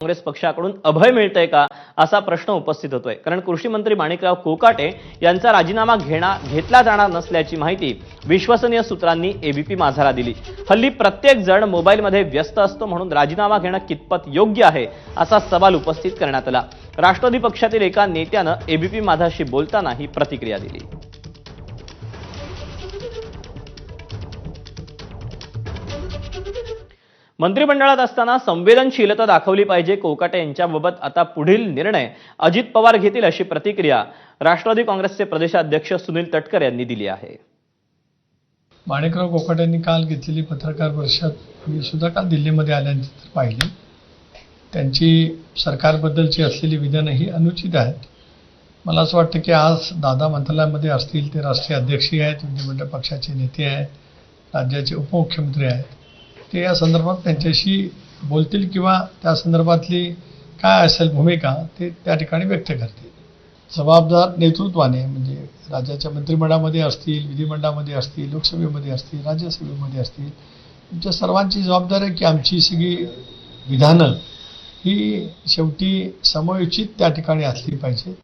काँग्रेस पक्षाकडून अभय मिळतंय का असा प्रश्न उपस्थित होतोय. कारण कृषी मंत्री माणिकराव कोकाटे यांचा राजीनामा घेणा घेतला जाणार नसल्याची माहिती विश्वसनीय सूत्रांनी एबीपी माझाला दिली. हल्ली प्रत्येक जण मोबाईलमध्ये व्यस्त असतो म्हणून राजीनामा घेणं कितपत योग्य आहे असा सवाल उपस्थित करण्यात आला. राष्ट्रवादी पक्षातील एका नेत्यानं एबीपी माझाशी बोलताना ही प्रतिक्रिया दिली. मंत्रिमंडळात असताना संवेदनशीलता दाखवली पाहिजे. कोकाटे यांच्याबाबत आता पुढील निर्णय अजित पवार घेतील अशी प्रतिक्रिया राष्ट्रवादी काँग्रेसचे प्रदेशाध्यक्ष सुनील तटकर यांनी दिली आहे. माणिकराव कोकाटे यांनी काल घेतलेली पत्रकार परिषद मी सुद्धा काल दिल्लीमध्ये आल्यानंतर पाहिली. त्यांची सरकारबद्दलची असलेली विधानं ही अनुचित आहेत. मला असं वाटतं की आज दादा मंत्रालयामध्ये असतील ते राष्ट्रीय अध्यक्षही आहेत विधिमंडळ पक्षाचे नेते आहेत राज्याचे उपमुख्यमंत्री आहेत. ते या संदर्भात त्यांच्याशी बोलतील किंवा त्या संदर्भातली काय असेल भूमिका ते त्या ठिकाणी व्यक्त करतील. जबाबदार नेतृत्वाने म्हणजे राज्याच्या मंत्रिमंडळामध्ये असतील विधिमंडळामध्ये असतील लोकसभेमध्ये असतील राज्यसभेमध्ये असतील तुमच्या सर्वांची जबाबदारी आहे की आमची सगळी विधानं ही शेवटी समयोचित त्या ठिकाणी असली पाहिजे.